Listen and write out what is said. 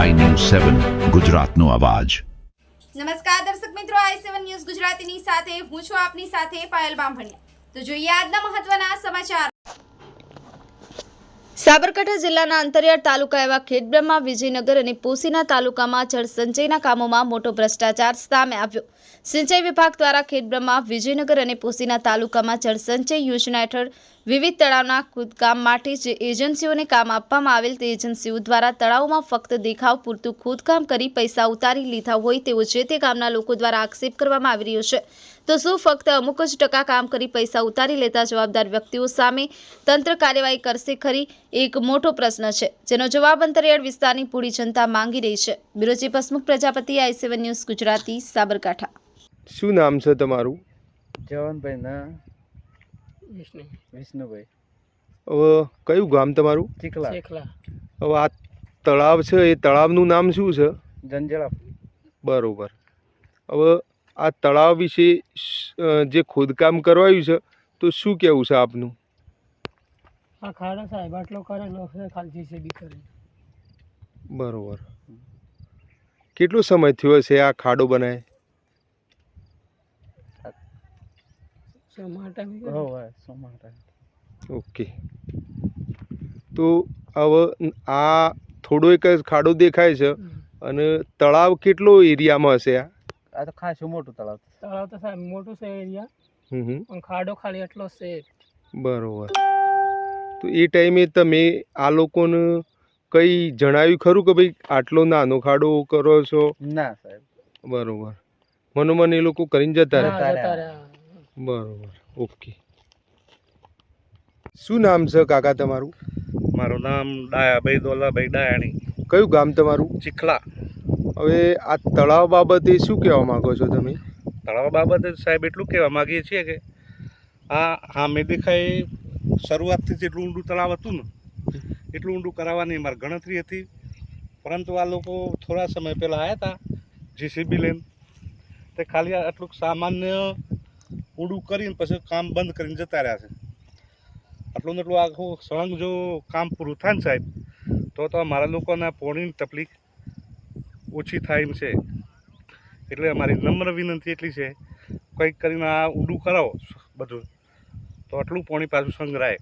સેવન ગુજરાતનો અવાજ. નમસ્કાર દર્શક મિત્રો આઈ સેવન ન્યૂઝ ગુજરાતીની સાથે હું છું આપની સાથે પાયલ બામભણિયા. તો જોઈએ આજના મહત્વના સમાચાર. સાબરકાંઠા જિલ્લાના અંતરિયાળ તાલુકા એવા ખેડબ્રહ્મા વિજયનગર અને પોસીના તાલુકામાં જળ સંચયના કામોમાં મોટો ભ્રષ્ટાચાર સામે આવ્યો. સિંચાઈ વિભાગ દ્વારા ખેડબ્રહ્મા વિજયનગર અને પોસીના તાલુકામાં જળ સંચય યોજના હેઠળ વિવિધ તળાવના ખોદકામ માટે જે એજન્સીઓને કામ આપવામાં આવેલ તે એજન્સીઓ દ્વારા તળાવમાં ફક્ત દેખાવ પૂરતું ખોદકામ કરી પૈસા ઉતારી લીધા હોય તેવો જે તે ગામના લોકો દ્વારા આક્ષેપ કરવામાં આવી રહ્યો છે. તો શું ફક્ત અમુક જ ટકા કામ કરી પૈસા ઉતારી લેતા જવાબદાર વ્યક્તિઓ સામે તંત્ર કાર્યવાહી કરશે ખરી? એક મોટો પ્રશ્ન છે જેનો જવાબ અંતરિયાળ વિસ્તારની પૂરી જનતા માંગી રહી છે. Bureau chief Hasmukh Prajapati I seven news Gujarati Sabarkantha. શું નામ છે તમારું? જવાનભાઈ ના. વિષ્ણુ વિષ્ણુભાઈ. હવે કયું ગામ તમારું? હવે આ તળાવ છે એ તળાવનું નામ શું છે? જંજળા બરોબર. હવે આ તળાવ વિશે જે ખોદકામ કરવાયું છે તો શું કહેવું છે આપનું? આ ખાડા સાહેબ આટલો કરેલો છે ખાલી જીસીબી કરી. બરોબર. કેટલો સમય થયો છે આ ખાડો બનાય? ઓકે. તો હવે આ થોડો એક જ ખાડો દેખાય છે અને તળાવ કેટલો એરિયામાં હશે આ? આ તો ખાસું મોટું તળાવ તળાવ તો સાહેબ મોટું છે એરિયા હમ હમ. પણ ખાડો ખાલી એટલો છે બરોબર. તો એ ટાઈમે તમે આ લોકોને કંઈ જણાવ્યું ખરું કે ભાઈ આટલો નાનો ખાડો કરો છો? ના સાહેબ. બરોબર. મનોમન એ લોકો કરીને જતા રહ્યા. બરોબર ઓકે. શું નામ છે કાકા તમારું? મારું નામ ડાયાભાઈ દોલાભાઈ ડાયાણી. કયું ગામ તમારું? ચીખલા. હવે આ તળાવ બાબતે શું કહેવા માંગો છો તમે? તળાવ બાબતે સાહેબ એટલું કહેવા માગીએ છીએ કે આ મેં દેખાય શરૂઆતથી જેટલું ઊંડું તળાવ હતું ને એટલું ઊંડું કરાવવાની મારી ગણતરી હતી. પરંતુ આ લોકો થોડા સમય પહેલાં આવ્યા હતા જીસીબી લઈને. તે ખાલી આટલું સામાન્ય ઊંડું કરીને પછી કામ બંધ કરીને જતા રહ્યા છે. આટલું ને એટલું આખું સળંગ જો કામ પૂરું થાય ને સાહેબ, તો તો અમારા લોકોના પોણીની તકલીફ ઓછી થાય એમ છે. એટલે અમારી નમ્ર વિનંતી એટલી છે, કંઈક કરીને આ ઊંડું કરાવો બધું. તો આટલું પાણી પાછું સંગ્રહાય.